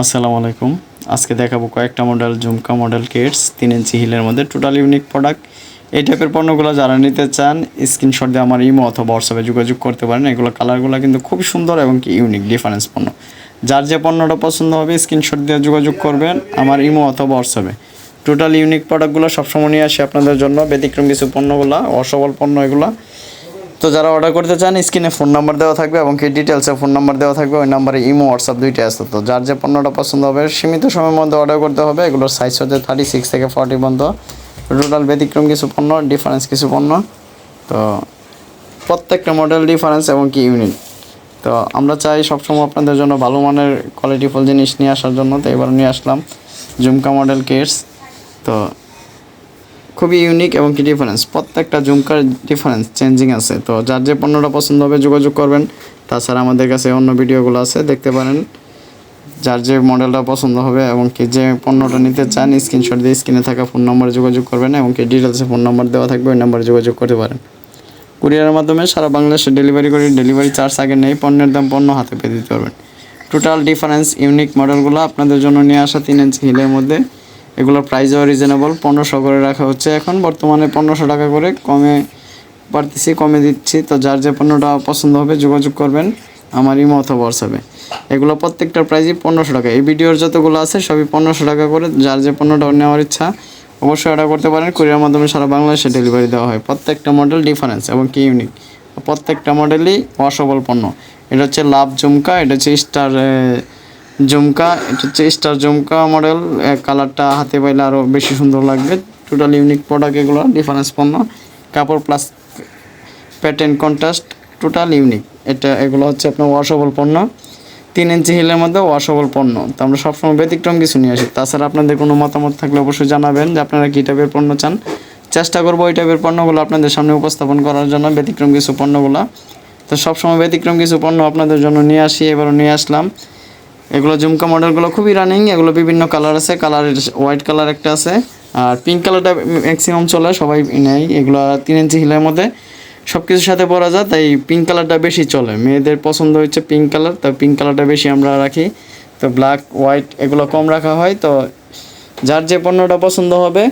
আসসালামু আলাইকুম। আজকে দেখাবো কয়েকটা মডেল ঝুমকা মডেল কেটস তিন ইঞ্চি হিলের মধ্যে টোটাল ইউনিক প্রোডাক্ট এই টাইপের পণ্যগুলো যারা নিতে চান স্ক্রিনশট দিয়ে আমার ইমো অথবা হোয়াটসঅ্যাপে যোগাযোগ করতে পারেন। এগুলো কালারগুলো কিন্তু খুব সুন্দর এবং কি ইউনিক ডিফারেন্স পণ্য। যার যে পণ্যটা পছন্দ হবে স্ক্রিনশট দিয়ে যোগাযোগ করবেন আমার ইমো অথবা হোয়াটসঅ্যাপে টোটাল ইউনিক প্রোডাক্টগুলো সবসময় নিয়ে আসি আপনাদের জন্য। ব্যতিক্রম কিছু পণ্যগুলো, অসবল পণ্য এগুলো। তো যারা অর্ডার করতে চান, স্ক্রিনে ফোন নাম্বার দেওয়া থাকবে এবং কি ডিটেলসে ফোন নাম্বার দেওয়া থাকবে। ওই নাম্বারে ইমো হোয়াটসঅ্যাপ দুইটাই আছে। তো যার যে পণ্যটা পছন্দ হবে, সীমিত সময়ের মধ্যে অর্ডার করতে হবে। এগুলোর সাইজ হচ্ছে থার্টি সিক্স থেকে ফর্টি পর্যন্ত। টোটাল ব্যতিক্রম কিছু পণ্য ডিফারেন্স কিছু পণ্য। তো প্রত্যেকটা মডেল ডিফারেন্স এবং কি ইউনিক তো আমরা চাই সবসময় আপনাদের জন্য ভালো মানের কোয়ালিটিফুল জিনিস নিয়ে আসার জন্য। তো এবার নিয়ে আসলাম জুমকা মডেল কেটস তো খুবই ইউনিক এবং কি ডিফারেন্স প্রত্যেকটা ঝুমকার ডিফারেন্স চেঞ্জিং আছে। তো যার যে পণ্যটা পছন্দ হবে যোগাযোগ করবেন। তাছাড়া আমাদের কাছে অন্য ভিডিওগুলো আছে, দেখতে পারেন। যার যে মডেলটা পছন্দ হবে এবং কি যে পণ্যটা নিতে চান স্ক্রিনশট দিয়ে স্ক্রিনে থাকা ফোন নম্বরে যোগাযোগ করবেন এবং কি ডিটেলসে ফোন নম্বর দেওয়া থাকবে, ওই নম্বরে যোগাযোগ করতে পারেন। কুরিয়ারের মাধ্যমে সারা বাংলাদেশে ডেলিভারি করি ডেলিভারি চার্জ আগে নেই, পণ্যের দাম পণ্য হাতে পেয়ে দিতে পারবেন। টোটাল ডিফারেন্স ইউনিক মডেলগুলো আপনাদের জন্য নিয়ে আসা তিন ইঞ্চি হিলের মধ্যে। এগুলোর প্রাইসও রিজনেবল পনেরোশো করে রাখা হচ্ছে এখন। বর্তমানে পনেরোশো টাকা করে কমে পারতেছি, কমে দিচ্ছি। তো যার যে পণ্যটা পছন্দ হবে যোগাযোগ করবেন। আমার ইমো অথবা এগুলো প্রত্যেকটার প্রাইসই পনেরোশো টাকা। এই ভিডিওর যতগুলো আছে সবই পনেরোশো টাকা করে। যার যে পণ্যটা নেওয়ার ইচ্ছা, অবশ্যই অর্ডার করতে পারেন। কুরিয়ার মাধ্যমে সারা বাংলাদেশে ডেলিভারি দেওয়া হয়। প্রত্যেকটা মডেল ডিফারেন্স এবং কি ইউনিক প্রত্যেকটা মডেলই অসবল পণ্য। এটা হচ্ছে লাভ ঝুমকা, এটা হচ্ছে স্টার ঝুমকা, এটা হচ্ছে স্টার ঝুমকা মডেল কালারটা হাতে পাইলে আরও বেশি সুন্দর লাগবে। টোটাল ইউনিক প্রোডাক্ট এগুলো ডিফারেন্স পণ্য। কাপড় plus pattern contrast total unique এটা, এগুলো হচ্ছে আপনার ওয়াশেবল পণ্য। তিন ইঞ্চি হিলের মধ্যে ওয়াশেবল পণ্য। তো আমরা সবসময় ব্যতিক্রম কিছু নিয়ে আসি। তাছাড়া আপনাদের কোনো মতামত থাকলে অবশ্যই জানাবেন যে আপনারা কী টাইপের পণ্য চান। চেষ্টা করব ওই টাইপের পণ্যগুলো আপনাদের সামনে উপস্থাপন করার জন্য ব্যতিক্রম কিছু পণ্যগুলো। তো সবসময় ব্যতিক্রম কিছু পণ্য আপনাদের জন্য নিয়ে আসি, এবারও নিয়ে আসলাম। এগুলো ঝুমকা মডেলগুলো খুবই রানিং এগুলো বিভিন্ন কালার আছে কালার হোয়াইট কালার একটা আছে, আর পিঙ্ক কালারটা ম্যাক্সিমাম চলে, সবাই নেয়, এগুলো তিন ইঞ্চি হিলের মধ্যে। সব কিছুর সাথে পরা যায়, তাই পিঙ্ক কালারটা বেশি চলে। মেয়েদের পছন্দ হচ্ছে পিঙ্ক কালার তাই পিঙ্ক কালারটা বেশি আমরা রাখি। তো ব্ল্যাক হোয়াইট এগুলো কম রাখা হয়, তো যার যে পণ্যটা পছন্দ হবে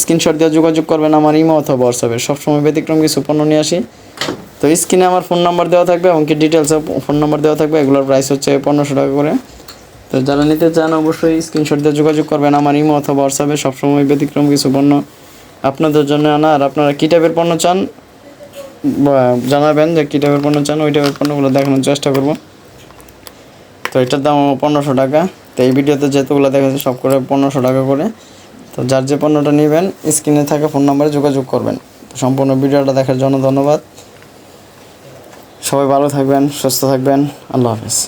স্ক্রিনশট দিয়ে যোগাযোগ করবেন আমার ইমো অথবা হোয়াটসঅ্যাপে সবসময় ব্যতিক্রম কিছু পণ্য নিয়ে আসি। তো স্ক্রিনে আমার ফোন নাম্বার দেওয়া থাকবে এমনকি ডিটেলসে ফোন নাম্বার দেওয়া থাকবে, এগুলোর প্রাইস হচ্ছে পনেরোশো টাকা করে। তো যারা নিতে চান অবশ্যই স্ক্রিনশট দিয়ে যোগাযোগ করবেন। আমার ইমো অথবা হোয়াটসঅ্যাপে সবসময় ব্যতিক্রম কিছু পণ্য আপনাদের জন্য আনা আর আপনারা কী টাইপের পণ্য চান? জানাবেন যে কী টাইপের পণ্য চান, ওই টাইপের পণ্যগুলো দেখানোর চেষ্টা করব। তো এটার দাম পনেরোশো টাকা। তো এই ভিডিওতে যেহেতুগুলো দেখাচ্ছে, সব করে পনেরোশো টাকা করে। তো যার যে পণ্যটা নেবেন স্ক্রিনে থাকা ফোন নাম্বারে যোগাযোগ করবেন। সম্পূর্ণ ভিডিওটা দেখার জন্য ধন্যবাদ। সবাই ভালো থাকবেন, সুস্থ থাকবেন। আল্লাহ হাফেজ।